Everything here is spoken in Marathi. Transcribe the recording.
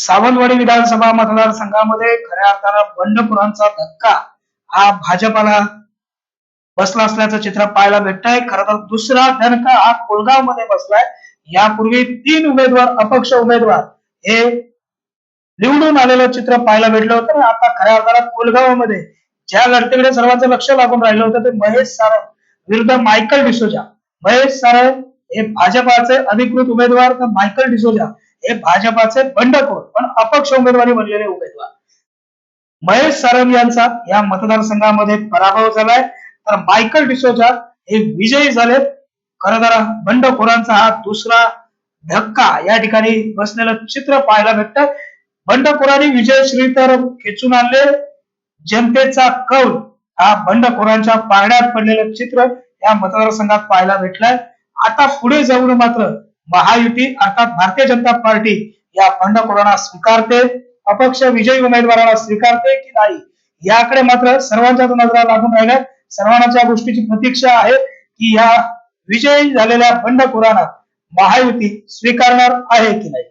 सावंतवाडी विधानसभा मतदारसंघामध्ये खऱ्या अर्थानं बंडखोरांचा धक्का हा भाजपाला बसला असल्याचं चित्र पाहायला भेटत आहे खरं तर दुसरा धनका हा कोलगावमध्ये बसलाय. यापूर्वी तीन उमेदवार अपक्ष उमेदवार हे निवडून आलेलं चित्र पाहायला भेटलं होतं. आता खऱ्या अर्थानं कोलगावमध्ये ज्या लढतीकडे सर्वांचं लक्ष लागून राहिलं होतं ते महेश सारंग विरुद्ध मायकल डिसोजा. महेश सारंग हे भाजपाचे अधिकृत उमेदवार तर मायकल डिसोजा. हे भाजपाचे बंडखोर पण अपक्ष उमेदवारी बनलेले उमेदवार. महेश सारंग यांचा या मतदारसंघामध्ये पराभव झालाय. तर मायकल डिसोजा हे विजयी झालेत. खरं तर बंडखोरांचा हा दुसरा धक्का या ठिकाणी बसलेलं चित्र पाहायला भेटत बंडखोरांनी विजयश्री तर खेचून आणले. जनतेचा कौल हा बंडखोरांच्या पारड्यात पडलेलं चित्र या मतदारसंघात पाहायला भेटलंय. आता पुढे जाऊन मात्र महायुती अर्थात भारतीय जनता पार्टी या बंडखोरांना स्वीकारते? अपक्ष विजयी उमेदवाराला स्वीकारते की नाही? याकडे मात्र सर्वांच्याच नजरा लागून राहिल्या सर्वांनाच या गोष्टीची प्रतीक्षा आहे की या विजयी झालेल्या बंडखोरांना महायुती स्वीकारणार आहे की नाही?